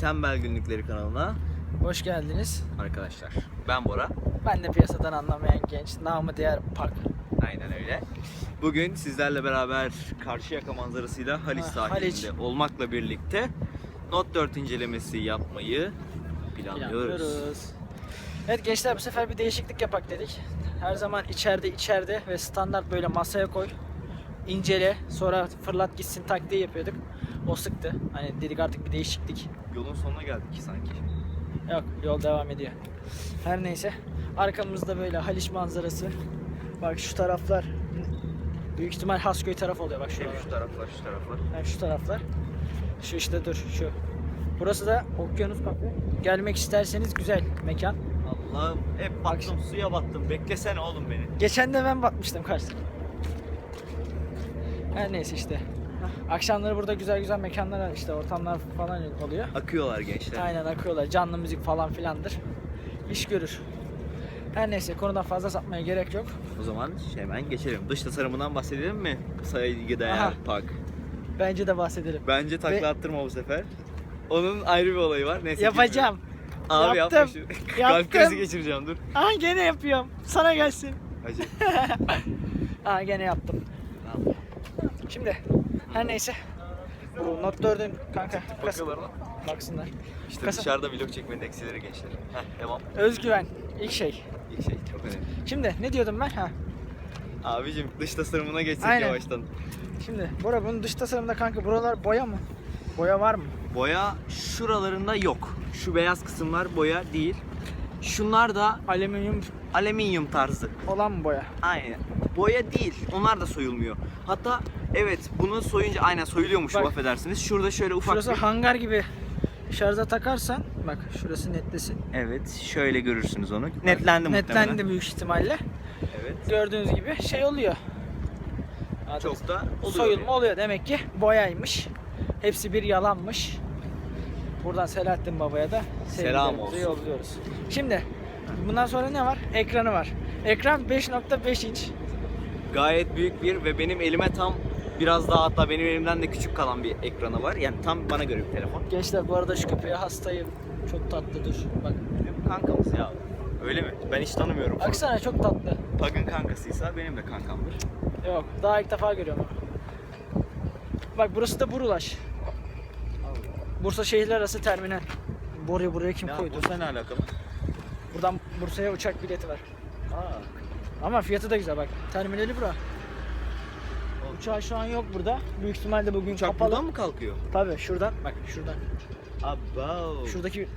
Tembel Günlükleri kanalına Hoş geldiniz. arkadaşlar. Ben Bora. Ben de piyasadan anlamayan genç. Namı diğer Pak. Aynen öyle. Bugün sizlerle beraber Karşıyaka manzarasıyla Haliç Ha, sahilinde Haliç. olmakla birlikte Note 4 incelemesi yapmayı planlıyoruz. Planlıyoruz. Evet gençler bu sefer bir değişiklik yapak dedik. Her zaman içeride içeride ve standart böyle masaya koy. incele sonra fırlat gitsin taktiği yapıyorduk. O sıktı. Hani dedik artık bir değişiklik. Yolun sonuna geldik sanki. Yok yol devam ediyor. Her neyse. Arkamızda böyle Haliç manzarası. Bak şu taraflar büyük ihtimal Hasköy taraf oluyor bak şuralar. şu taraflar, şu taraflar. Hem şu taraflar. Şu işte dur şu. Burası da Okyanus Kafe. Gelmek isterseniz güzel mekan. Allah'ım hep battım suya battım. Beklesene oğlum beni. Geçen de ben batmıştım karşısına. Her neyse işte. Akşamları burada güzel güzel mekanlar işte ortamlar falan oluyor. Akıyorlar gençler. Aynen akıyorlar. Canlı müzik falan filandır. İş görür. Her neyse konudan fazla sapmaya gerek yok. O zaman hemen geçelim. Dış tasarımından bahsedelim mi? Saygıdeğer Aha. park. Bence de bahsedelim. Bence takla Ve- attırma bu sefer. Onun ayrı bir olayı var. Neyse Yapacağım. Abi Yaptım. yapma şu. Kalp Yaptım. geçireceğim dur. Aa gene yapıyorum. Sana gelsin. Hacı. Aa gene yaptım. Şimdi her neyse. Bu Note 4'ün kanka kasa- baksınlar. İşte Kasa- dışarıda vlog çekmenin eksileri gençler. Heh devam. Özgüven ilk şey. İlk şey çok önemli. Şimdi ne diyordum ben? Ha. Abicim dış tasarımına geçsek Aynen. yavaştan. Şimdi Bora bunun dış tasarımda kanka buralar boya mı? Boya var mı? Boya şuralarında yok. Şu beyaz kısımlar boya değil. Şunlar da Alüminyum alüminyum tarzı. olan boya? Aynen. Boya değil. Onlar da soyulmuyor. Hatta evet bunu soyunca aynen soyuluyormuş Bak. affedersiniz. Şurada şöyle ufak Şurası bir... hangar gibi şarja takarsan bak şurası netlesin. Evet şöyle görürsünüz onu. Netlendi muhtemelen. Netlendi büyük ihtimalle. Evet. Gördüğünüz gibi şey oluyor. Çok da oluyor. Soyulma oluyor demek ki boyaymış. Hepsi bir yalanmış. Buradan Selahattin Baba'ya da Selam sevgilerimizi yolluyoruz. Şimdi bundan sonra ne var? Ekranı var. Ekran 5.5 inç. Gayet büyük bir ve benim elime tam biraz daha hatta benim elimden de küçük kalan bir ekranı var. Yani tam bana göre bir telefon. Gençler bu arada şu köpeğe hastayım. Çok tatlıdır. Bak. Benim kankamız ya. Öyle mi? Ben hiç tanımıyorum. Baksana çok tatlı. Pagın kankasıysa benim de kankamdır. Yok daha ilk defa görüyorum. Bak burası da Burulaş. Bursa şehirler arası terminal. Buraya buraya kim Ya koydu? bu ne alakalı? Buradan Bursa'ya uçak bileti var. Aa. Ama fiyatı da güzel bak. Terminali bura. Uçağı şu an yok burada. Büyük ihtimalle bugün Uçak kapalı. buradan mı kalkıyor? Tabii şuradan. Bak şuradan. Abo. Şuradaki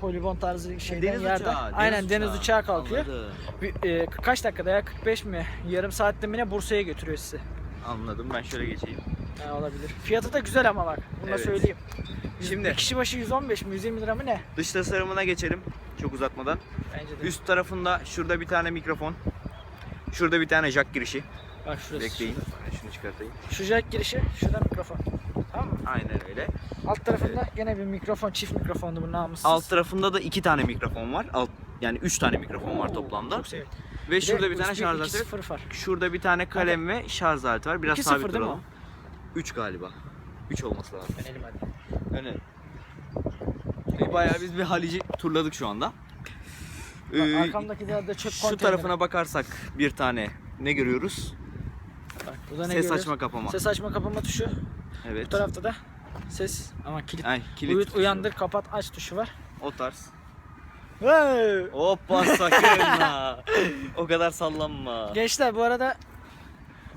polibon tarzı şeyden deniz yerden. uçağı, Aynen deniz uçağı kalkıyor. Anladım. Bir, e, kaç dakikada ya 45 mi? Yarım saatte mi ne Bursa'ya götürüyor sizi. Anladım. Ben şöyle geçeyim. Ha, olabilir. Fiyatı da güzel ama bak. Bunu da Evet. söyleyeyim. Şimdi Bir kişi başı 115 mi 120 lira mı ne? dış tasarımına geçelim. Çok uzatmadan. Bence de. Üst tarafında şurada bir tane mikrofon. Şurada bir tane jack girişi. Bak şurası. Bekleyin. Şunu çıkartayım. Şu jack girişi, şurada mikrofon. Tamam mı? Aynen öyle. Alt tarafında gene bir mikrofon, çift mikrofondu bu namussuz. Alt tarafında da iki tane mikrofon var. Alt yani üç tane mikrofon var toplamda. Çok sevindim. Ve şurada bir tane şarj aleti. 2.0 var. Şurada bir tane kalem ve şarj aleti var. Biraz 2.0 sabit değil mi duralım. 3 galiba. 3 olması lazım. Ben elim hadi. Öyle. Ve Bayağı biz bir Halic'i turladık şu anda. Bak, Ee, arkamdaki de, de çöp şu konteyneri. tarafına bakarsak bir tane ne görüyoruz? Bak, burada ne Ses görüyoruz? açma kapama. Ses açma kapama tuşu. Evet. Bu tarafta da ses ama kilit. Ay, kilit Uyut, uyandır, kapat, aç tuşu var. O tarz. Hey! Hoppa sakın ha. O kadar sallanma. Gençler bu arada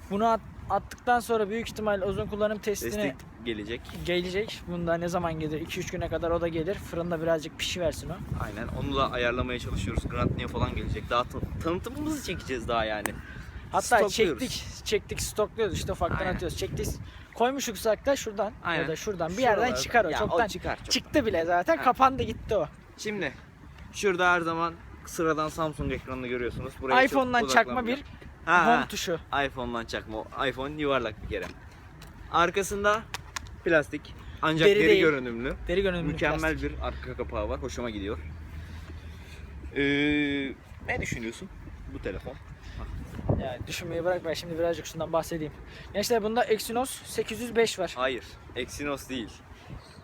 bunu at- attıktan sonra büyük ihtimal uzun kullanım testine Destek gelecek. gelecek. Bunda ne zaman gelir? 2-3 güne kadar o da gelir. Fırında birazcık pişiversin o. Aynen. Onu da ayarlamaya çalışıyoruz. Grantnia falan gelecek. Daha tan- tanıtımımızı çekeceğiz daha yani. Hatta Stokluyoruz. çektik, çektik, stokluyoruz işte ufaktan Aynen. atıyoruz. Çektik, koymuşuksak da şuradan Aynen. ya da şuradan bir yerden Şuralarda- çıkar o. Ya, Çoktan çıkar. çoktan. çıktı bile zaten. Ha. Kapandı gitti o. Şimdi şurada her zaman sıradan Samsung ekranını görüyorsunuz. Buraya çok iPhone'dan çakma odaklanmıyor. Ha, home tuşu. iPhone'dan çakma. iPhone yuvarlak bir kere. Arkasında plastik ancak Deri deri, değil. görünümlü. Deri görünümlü Mükemmel plastik. bir arka kapağı var. Hoşuma gidiyor. Ee, ne düşünüyorsun bu telefon? Yani düşünmeyi bırak ben şimdi birazcık şundan bahsedeyim. Gençler bunda Exynos 805 var. Hayır. Exynos değil.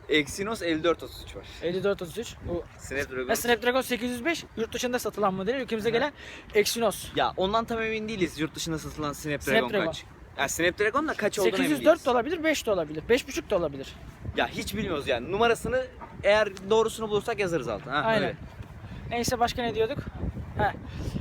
Exynos 5433 var. 5433. Bu Snapdragon. ve Snapdragon 805 yurt dışında satılan modeli. Ülkemize gelen Exynos. Ya ondan tam emin değiliz. Yurt dışında satılan Snapdragon, Snapdragon. kaç? Ya Snapdragon da kaç olduğunu emin 804 değiliz. de olabilir, 5 de olabilir. 5.5 de olabilir. Ya hiç bilmiyoruz yani. Numarasını eğer doğrusunu bulursak yazarız altına. Ha, Aynen. öyle. Neyse başka ne diyorduk? Ha,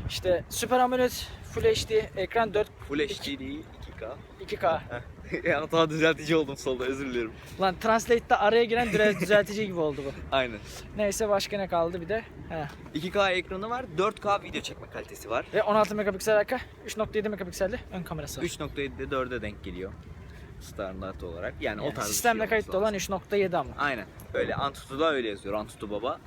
işte Super AMOLED Full HD ekran 4 Full HD değil 2K. 2K. ya hata düzeltici oldum solda özür dilerim. Lan Translate'de araya giren düze- düzeltici gibi oldu bu. Aynen. Neyse başka ne kaldı bir de? He. 2K ekranı var, 4K video çekme kalitesi var. Ve 16 megapiksel arka, 3.7 megapikselli ön kamerası var. 3.7'de 4'e denk geliyor. Standart olarak. Yani, o Yani tarz bir sistemle şey kayıtlı olan olması 3.7 ama. Aynen. Öyle Antutu'da öyle yazıyor. Antutu baba.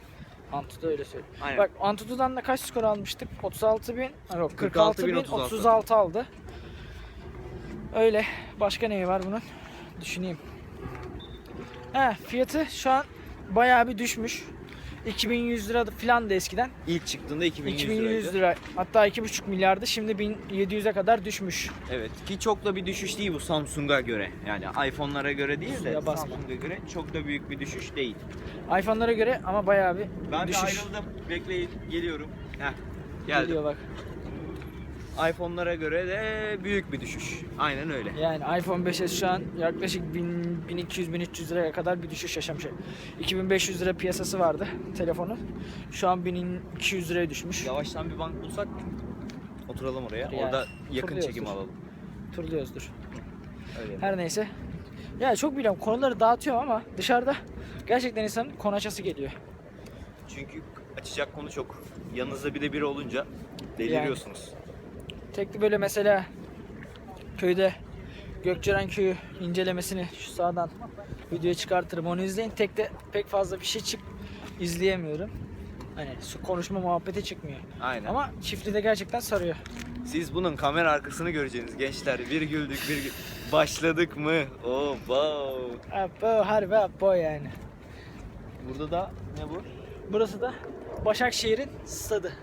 Antutu öyle söylüyor. Aynen. Bak Antutu'dan da kaç skor almıştık? 36 bin, yok 46 bin, 46.036. 36 aldı. Öyle. Başka neyi var bunun? Düşüneyim. He, fiyatı şu an bayağı bir düşmüş. 2100 lira falan da eskiden. İlk çıktığında 2100, 2100 liraydı. lira hatta 2,5 milyardı. Şimdi 1700'e kadar düşmüş. Evet ki çok da bir düşüş değil bu Samsung'a göre. Yani iPhone'lara göre değil de. Samsung'a göre çok da büyük bir düşüş değil. iPhone'lara göre ama bayağı bir Ben düşüş. bir ayrıldım. Bekleyin geliyorum. Heh. Geldim. Geliyor bak. iPhone'lara göre de büyük bir düşüş. Aynen öyle. Yani iPhone 5s şu an yaklaşık 1200-1300 liraya kadar bir düşüş yaşamış. 2500 lira piyasası vardı telefonun. Şu an 1200 liraya düşmüş. Yavaştan bir bank bulsak oturalım oraya. Yani, Orada yakın çekim alalım. Turluyoruzdur. Öyle. Her neyse. Ya çok biliyorum konuları dağıtıyorum ama dışarıda gerçekten insanın konaçası geliyor. Çünkü açacak konu çok. Yanınızda bir de biri olunca deliriyorsunuz. Tekli böyle mesela köyde Gökçeren köyü incelemesini şu sağdan videoya çıkartırım onu izleyin. Tek de pek fazla bir şey çık izleyemiyorum. Hani su konuşma muhabbeti çıkmıyor. Aynen. Ama çiftliğde gerçekten sarıyor. Siz bunun kamera arkasını göreceksiniz gençler. Bir güldük bir gü- Başladık mı? Oh wow. Apo harbi apo yani. Burada da ne bu? Burası da Başakşehir'in stadı.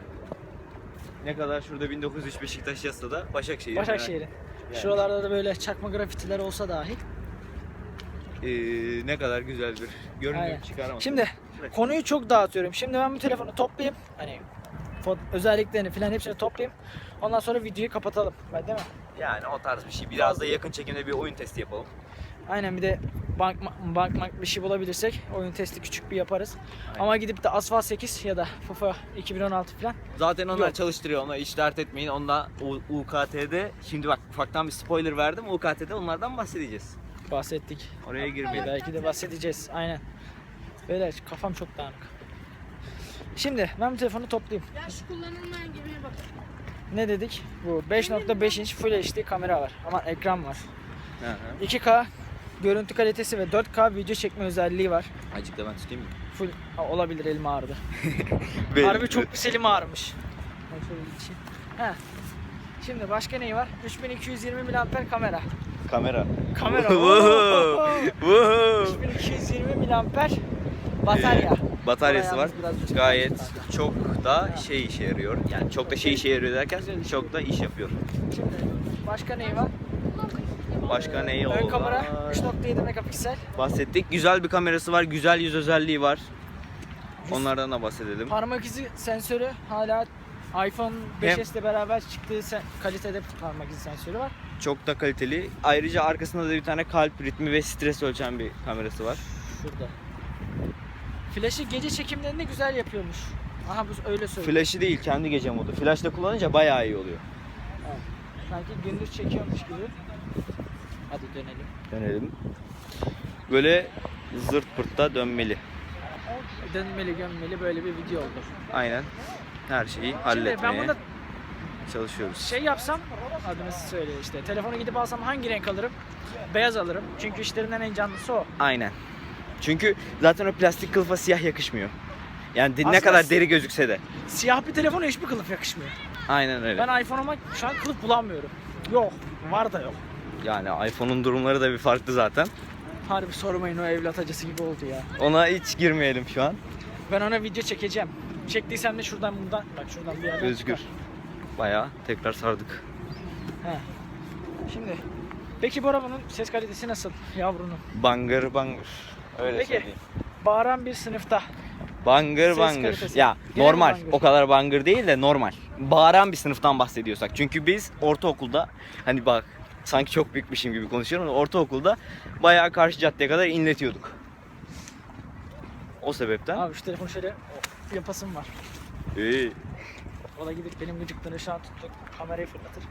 Ne kadar şurada 1903 Beşiktaş yazsa da Başakşehir. Başakşehir'in. Yani. Şuralarda da böyle çakma grafitiler olsa dahi. Ee, ne kadar güzel bir görünüm Aynen. çıkaramadım. Şimdi konuyu çok dağıtıyorum. Şimdi ben bu telefonu toplayayım. Hani fo- özelliklerini falan hepsini toplayayım. Ondan sonra videoyu kapatalım. Ben değil mi? Yani o tarz bir şey. Biraz da yakın çekimde bir oyun testi yapalım. Aynen bir de bank bank bank bir şey bulabilirsek oyun testi küçük bir yaparız. Aynen. Ama gidip de Asphalt 8 ya da FIFA 2016 falan Zaten onlar Yok. çalıştırıyor. Ona hiç dert etmeyin. Onda U- UKT'de şimdi bak ufaktan bir spoiler verdim. UKT'de onlardan bahsedeceğiz. bahsettik. Oraya girmeyelim. Belki de bahsedeceğiz. Aynen. Beyler kafam çok dağınık. Şimdi ben bu telefonu toplayayım. Yaş kullanılmayan gemiye bak. Ne dedik? Bu 5.5 inç Full HD kamera var. Ama ekran var. Hı hı. 2K görüntü kalitesi ve 4K video çekme özelliği var. Azıcık da ben tutayım mı? Full Ha, olabilir elim ağrıdı. Harbi çok pis elim ağrımış. Şimdi başka neyi var? 3220 mAh kamera. Kamera. Kamera. Woohoo! Woohoo! 3220 mAh batarya. Ee, bataryası var. Gayet çok da şey işe yarıyor. Yani çok da şey işe yarıyor derken çok da iş yapıyor. Şimdi başka neyi var? Başka neyi oldu? Ön kamera 3.7 megapiksel. Bahsettik. Güzel bir kamerası var. Güzel yüz özelliği var. Onlardan da bahsedelim. Parmak izi sensörü hala iPhone 5s ile beraber çıktığı sen- kalitede parmak izi sensörü var. Çok da kaliteli. Ayrıca arkasında da bir tane kalp ritmi ve stres ölçen bir kamerası var. Şurada. Flash'ı gece çekimlerinde güzel yapıyormuş. Aha bu öyle söylüyor. Flash'ı değil kendi gece modu. Flash'la kullanınca bayağı iyi oluyor. Sanki gündüz çekiyormuş gibi. Hadi dönelim. Dönelim. Böyle zırt pırtta dönmeli. Dönmeli gömmeli böyle bir video oldu. Aynen. Her şeyi Şimdi halletmeye ben burada çalışıyoruz. şey yapsam adını söyle işte. Telefonu gidip alsam hangi renk alırım? Beyaz alırım. Çünkü işlerinden en canlısı o. Aynen. Çünkü zaten o plastik kılıfa siyah yakışmıyor. Yani de- ne Aslında kadar deri gözükse de. Siyah bir telefona hiçbir kılıf yakışmıyor. Aynen öyle. Ben iPhone'uma şu an kılıf bulamıyorum. Yok. Var da yok. Yani iPhone'un durumları da bir farklı zaten. Harbi sormayın o evlat acısı gibi oldu ya. Ona hiç girmeyelim şu an. Ben ona video çekeceğim. Çektiysem de şuradan buradan bak şuradan bir yerden Özgür. çıkar. Bayağı tekrar sardık. He. Şimdi peki Bora bunun ses kalitesi nasıl yavrunun? Bangır bangır. Öyle Peki. söyleyeyim. Bağıran bir sınıfta. Bangır Ses bangır. kalitesi. Ya Gene mi normal. bangır? O kadar bangır değil de normal. Bağıran bir sınıftan bahsediyorsak. Çünkü biz ortaokulda hani bak sanki çok büyükmüşüm gibi konuşuyorum ortaokulda bayağı karşı caddeye kadar inletiyorduk. O sebepten. Abi şu telefonu şöyle of, yapasım var. Ee, O da gidip benim gıcıklığını şu an tuttu. Kamerayı fırlatır.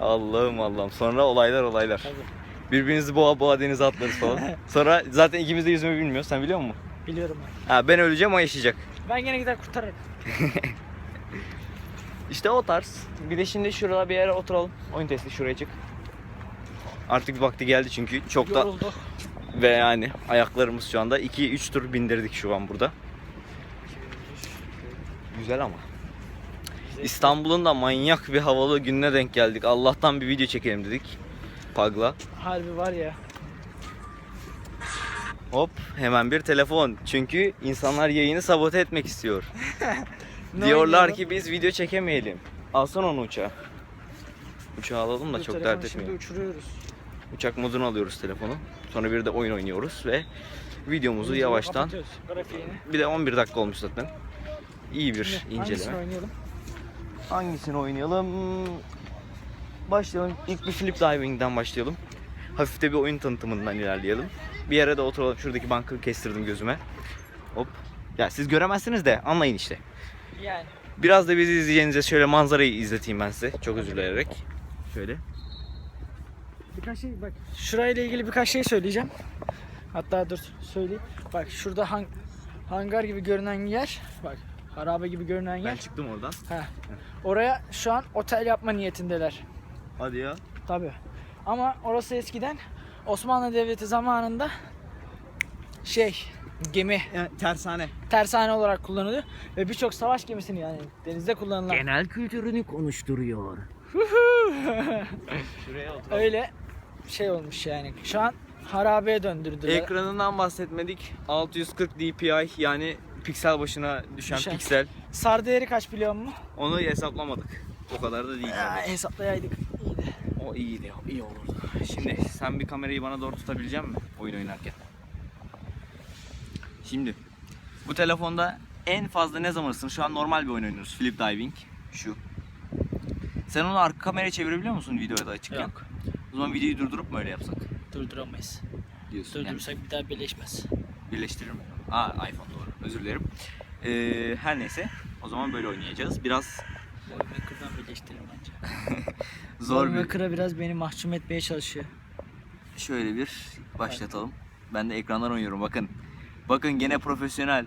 Allah'ım Allah'ım. Sonra olaylar olaylar. Tabii. Birbirinizi boğa boğa denize atlarız falan. Sonra zaten ikimiz de yüzme bilmiyoruz. Sen biliyor musun? Biliyorum ben. Ha ben öleceğim o yaşayacak. Ben gene gider kurtarırım. İşte o tarz. Bir de şimdi şurada bir yere oturalım. Oyun testi şuraya çık. Artık vakti geldi çünkü çok da Yoruldu. ve yani ayaklarımız şu anda 2-3 tur bindirdik şu an burada. Güzel ama. İstanbul'un da manyak bir havalı gününe denk geldik. Allah'tan bir video çekelim dedik. Pagla. Harbi var ya. Hop hemen bir telefon. Çünkü insanlar yayını sabote etmek istiyor. Diyorlar ki biz video çekemeyelim. Alsana onu uçağa. Uçağı alalım da Dur, çok dert Şimdi etmeyelim. uçuruyoruz. Uçak modunu alıyoruz telefonu. Sonra bir de oyun oynuyoruz ve videomuzu yavaştan bir de 11 dakika olmuş zaten. İyi bir Şimdi hangisini inceleme. oynayalım? Hangisini oynayalım? Başlayalım. İlk bir flip diving'den başlayalım. Hafif de bir oyun tanıtımından ilerleyelim. Bir yere de oturalım. Şuradaki bankı kestirdim gözüme. Hop. Ya siz göremezsiniz de anlayın işte. Yani. Biraz da bizi izleyeceğinize şöyle manzarayı izleteyim ben size. Çok özür dileyerek. Şöyle. Birkaç şey bak. Şurayla ilgili birkaç şey söyleyeceğim. Hatta dur söyleyeyim. Bak şurada hang hangar gibi görünen yer. Bak harabe gibi görünen Ben yer. çıktım oradan. Heh. Oraya şu an otel yapma niyetindeler. Hadi ya. Tabi. Ama orası eskiden Osmanlı Devleti zamanında şey gemi tersane. tersane olarak kullanılıyor ve birçok savaş gemisini yani denizde kullanılan Genel kültürünü konuşturuyor. Şuraya oturalım. öyle şey olmuş yani. Şu an harabeye döndürdüler. Ekranından bahsetmedik. 640 dpi yani piksel başına düşen, Düşen. piksel. Sar değeri kaç biliyor musun? Onu hesaplamadık. O kadar da değil. Ya, hesaplayaydık. İyiydi. O iyiydi, o iyi olurdu. Şimdi sen bir kamerayı bana doğru tutabilecek misin oyun oynarken? Şimdi bu telefonda en fazla ne zaman ısınır? Şu an normal bir oyun oynuyoruz. Flip diving. Şu. Sen onu arka kameraya çevirebiliyor musun videoda açıkken? Yok. O zaman videoyu durdurup mu öyle yapsak? Durduramayız. Diyorsun. Yani Durdurursak bir daha birleşmez. birleştirir mi? Aa iPhone doğru. Özür dilerim. Ee, her neyse. O zaman böyle oynayacağız. Biraz Wallpacker'dan birleştirelim bence. zor bir... Wallpacker'a biraz beni mahkum etmeye çalışıyor. Şöyle bir başlatalım. Ben de ekrandan oynuyorum bakın. Bakın gene profesyonel.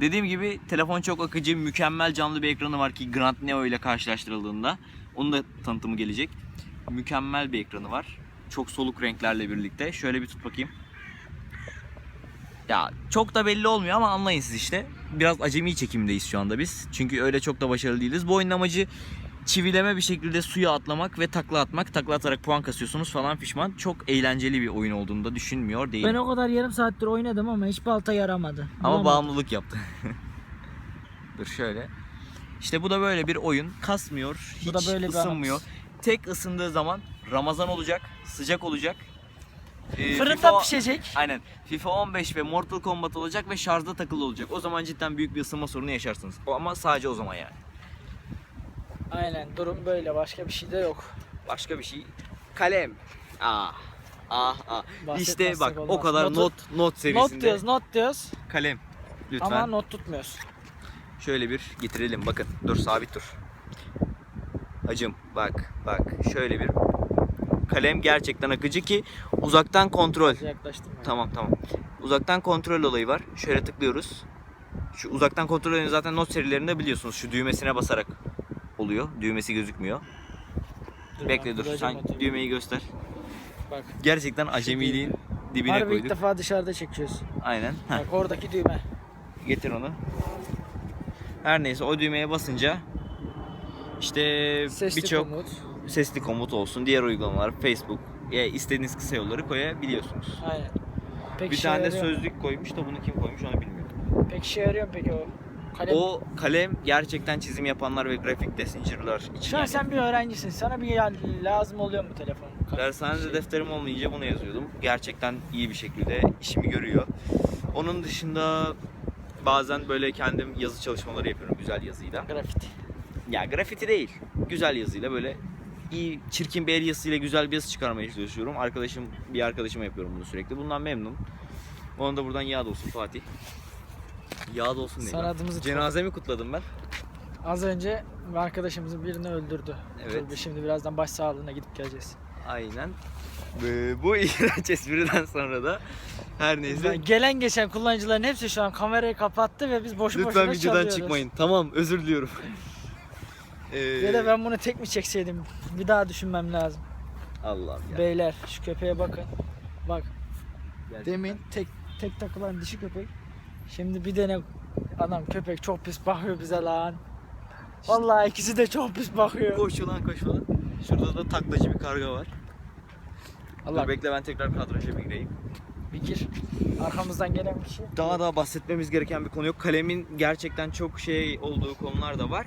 Dediğim gibi telefon çok akıcı, mükemmel canlı bir ekranı var ki Grand Neo ile karşılaştırıldığında. Onun da tanıtımı gelecek. Mükemmel bir ekranı var. Çok soluk renklerle birlikte. Şöyle bir tut bakayım. Ya çok da belli olmuyor ama anlayın siz işte. Biraz acemi çekimdeyiz şu anda biz. Çünkü öyle çok da başarılı değiliz. Bu oyunun amacı çivileme bir şekilde suya atlamak ve takla atmak. Takla atarak puan kasıyorsunuz falan pişman. Çok eğlenceli bir oyun olduğunu da düşünmüyor değilim. Ben o kadar yarım saattir oynadım ama hiç balta yaramadı. Ama Bulamadım. bağımlılık yaptı. Dur şöyle. İşte bu da böyle bir oyun. Kasmıyor, hiç Bu da böyle ısınmıyor. Tek ısındığı zaman Ramazan olacak, sıcak olacak. Ee, Fırında FIFA- pişecek. Aynen. FIFA 15 ve Mortal Kombat olacak ve şarjda takılı olacak. O zaman cidden büyük bir ısınma sorunu yaşarsınız. O ama sadece o zaman yani. Aynen durum böyle başka bir şey de yok. Başka bir şey. Kalem. Ah. Ah ah. İşte bak o olmaz. kadar Notu- not not seviyesinde. Not diyoruz not diyoruz Kalem. Lütfen. ama not tutmuyoruz. Şöyle bir getirelim bakın. Dur sabit dur. Hacım bak bak şöyle bir kalem gerçekten akıcı ki uzaktan kontrol. Yaklaştım ben. Tamam tamam. Uzaktan kontrol olayı var. Şöyle tıklıyoruz. Şu uzaktan kontrol olayını zaten not serilerinde biliyorsunuz. Şu düğmesine basarak oluyor. Düğmesi gözükmüyor. Dur Bekle dur. Sen düğmeyi göster. Bak. Gerçekten acemiliğin dibine Harbi ilk koyduk. defa dışarıda çekiyoruz. Aynen. Heh. Bak oradaki düğme. Getir onu. Her neyse o düğmeye basınca işte birçok komut. sesli komut olsun, diğer uygulamalar, Facebook, ya istediğiniz kısa yolları koyabiliyorsunuz. Aynen. Pek bir işe tane de yarıyor mu? sözlük koymuş da bunu kim koymuş onu bilmiyorum. Pek işe yarıyor mu peki o? Kalem. O kalem gerçekten çizim yapanlar ve grafik designer'lar için Şu an yani. sen bir öğrencisin. Sana bir ya- lazım oluyor mu telefon? Kalem- Dershanede şey. defterim olmayınca bunu yazıyordum. Gerçekten iyi bir şekilde işimi görüyor. Onun dışında bazen böyle kendim yazı çalışmaları yapıyorum güzel yazıyla. Grafiti. Ya grafiti değil. Güzel yazıyla böyle iyi çirkin bir el yazısıyla güzel bir yazı çıkarmaya çalışıyorum. Arkadaşım bir arkadaşıma yapıyorum bunu sürekli. Bundan memnunum. Ona da buradan yağ olsun Fatih. Yağ olsun lan. Sanatımızı çok- Cenazemi kutladım ben. Az önce bir arkadaşımızın birini öldürdü. Evet. Dur, şimdi birazdan başsağlığına gidip geleceğiz. Aynen. Ee, bu iğrenç espriden sonra da her neyse. Ben- Gelen geçen kullanıcıların hepsi şu an kamerayı kapattı ve biz boşu Lütfen boşuna videodan çalıyoruz. çıkmayın. Tamam özür diliyorum. Ee, Ya da ben bunu tek mi çekseydim? Bir daha düşünmem lazım. Allah'ım ya. Beyler şu köpeğe bakın. Bak Gerçekten. demin tek tek takılan dişi köpek. Şimdi bir tane adam köpek çok pis bakıyor bize lan. Vallahi ikisi de çok pis bakıyor. Koş ulan koş ulan. Şurada da taklacı bir karga var. Allah Dur bekle ben tekrar kadraja bir gireyim. bir gir. Arkamızdan gelen bir şey. Daha daha bahsetmemiz gereken bir konu yok. Kalemin gerçekten çok şey olduğu konular da var.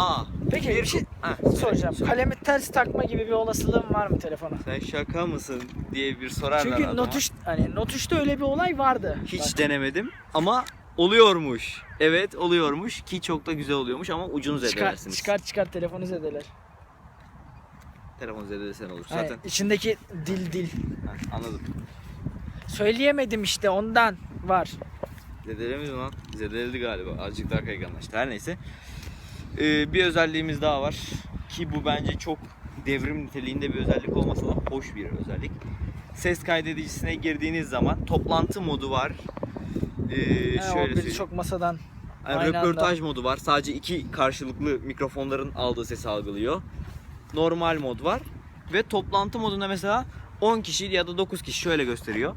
Aa. Peki bir şey Ha, söyle, soracağım. söyle. Kalemi ters takma gibi bir olasılığın var mı telefona? Sen şaka mısın diye bir sorarlar Çünkü adama. Notuş hani Notuş'ta öyle bir olay vardı. Hiç Bak, denemedim ama oluyormuş. Evet oluyormuş ki çok da güzel oluyormuş ama ucunu çıkar, zedelersiniz. çıkar çıkar telefonu zedeler. Telefon zedelesen olur zaten. içindeki dil dil. Ha, anladım. Söyleyemedim işte ondan var. Zedelemedi lan. Zedeledi galiba. Azıcık daha kayganlaştı. Her neyse. Ee, bir özelliğimiz daha var. Ki bu bence çok devrim niteliğinde bir özellik olmasa da hoş bir özellik. Ses kaydedicisine girdiğiniz zaman toplantı modu var. Ee, o şöyle birçok söyleyeyim. masadan Yani röportaj modu var. Sadece iki karşılıklı mikrofonların aldığı sesi algılıyor. Normal mod var. Ve toplantı modunda mesela 10 kişi ya da 9 kişi şöyle gösteriyor.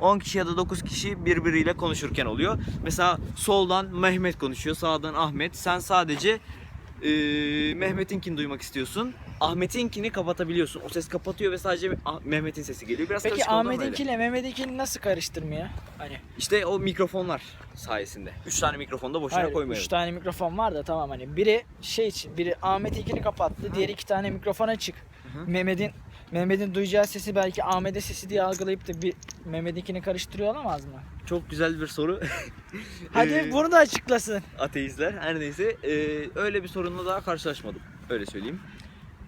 10 kişi ya da 9 kişi birbiriyle konuşurken oluyor. Mesela soldan Mehmet konuşuyor, sağdan Ahmet. Sen sadece eee Mehmet'inkini duymak istiyorsun. Ahmet'inkini kapatabiliyorsun. O ses kapatıyor ve sadece Ah- Mehmet'in sesi geliyor. Biraz Peki karışık oldu ama öyle. Ahmet'inkiyle Mehmet'inkini nasıl karıştırmıyor? Hani İşte o mikrofonlar sayesinde. 3 tane mikrofonu da boşuna hayır koymayalım. 3 tane mikrofon var da tamam hani biri şey için biri Ahmet'inkini kapattı diğer iki tane mikrofon açık. Mehmet'in Mehmet'in duyacağı sesi belki Ahmet'e sesi diye algılayıp da bir Mehmet'inkini karıştırıyor olamaz mı? Çok güzel bir soru. Hadi Ee, bunu da açıklasın. ateistler. Her neyse eee, öyle bir sorunla daha karşılaşmadım. Öyle söyleyeyim.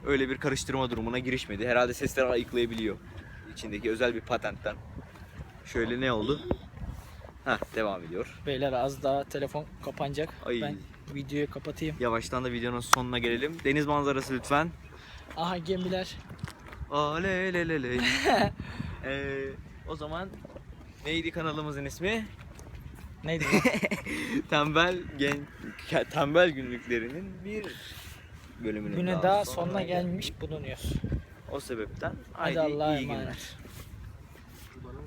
Öyle bir karıştırma durumuna girişmedi. Herhalde sesleri ayıklayabiliyor. İçindeki özel bir patentten. Şöyle ne oldu? Heh, devam ediyor. Beyler az daha telefon kapanacak. Ay. Ben videoyu kapatayım. Yavaştan da videonun sonuna gelelim. Deniz manzarası lütfen. Aha gemiler. Le. Eee, o zaman neydi kanalımızın ismi? Neydi bu? Tembel gen tembel günlüklerinin bir bölümünün Güne daha sonuna gelmiş bulunuyoruz. O sebepten Hadi haydi Allah'a iyi emanet. günler.